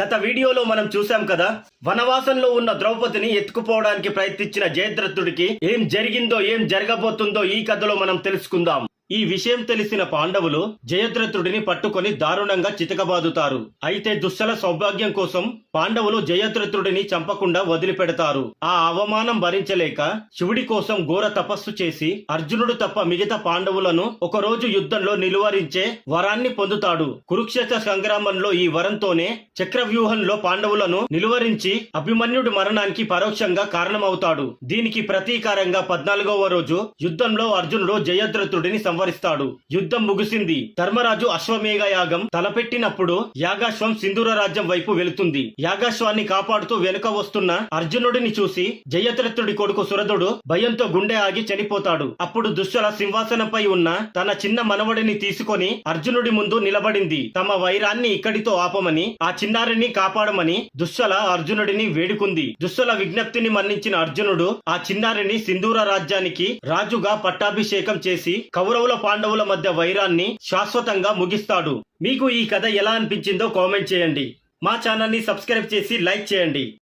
గత వీడియోలో మనం చూసాం కదా వనవాసంలో ఉన్న ద్రౌపదిని ఎత్తుకుపోవడానికి ప్రయత్నించిన జయద్రథుడికి ఏం జరిగిందో ఏం జరగబోతుందో ఈ కథలో మనం తెలుసుకుందాం. ఈ విషయం తెలిసిన పాండవులు జయద్రథుడిని పట్టుకొని దారుణంగా చితకబాదుతారు. అయితే దుశ్శల సౌభాగ్యం కోసం పాండవులు జయద్రథుడిని చంపకుండా వదిలిపెడతారు. ఆ అవమానం భరించలేక శివుడి కోసం ఘోర తపస్సు చేసి అర్జునుడు తప్ప మిగతా పాండవులను ఒకరోజు యుద్ధంలో నిలువరించే వరాన్ని పొందుతాడు. కురుక్షేత్ర సంగ్రామంలో ఈ వరంతోనే చక్రవ్యూహంలో పాండవులను నిలువరించి అభిమన్యుడి మరణానికి పరోక్షంగా కారణమవుతాడు. దీనికి ప్రతీకారంగా పద్నాలుగవ రోజు యుద్ధంలో అర్జునుడు జయద్రథుడిని సంవరిస్తాడు. యుద్ధం ముగిసింది. ధర్మరాజు అశ్వమేఘ యాగం తలపెట్టినప్పుడు యాగాశ్వం సింధూర రాజ్యం వైపు వెళుతుంది. యాగాశ్వాన్ని కాపాడుతూ వెనుక వస్తున్న అర్జునుడిని చూసి జయద్రథుడి కొడుకు సురదుడు భయంతో గుండె ఆగి చనిపోతాడు. అప్పుడు దుశ్శల సింహాసనంపై ఉన్న తన చిన్న మనవడిని తీసుకొని అర్జునుడి ముందు నిలబడింది. తమ వైరాన్ని ఇక్కడితో ఆపమని ఆ చిన్నారిని కాపాడమని దుశ్శల అర్జునుడిని వేడుకుంది. దుశ్శల విజ్ఞప్తిని మన్నించిన అర్జునుడు ఆ చిన్నారిని సింధూర రాజ్యానికి రాజుగా పట్టాభిషేకం చేసి కౌరవ కౌరవుల పాండవుల మధ్య వైరాన్ని శాశ్వతంగా ముగిస్తాడు. మీకు ఈ కథ ఎలా అనిపించిందో కామెంట్ చేయండి. మా ఛానల్ని సబ్స్క్రైబ్ చేసి లైక్ చేయండి.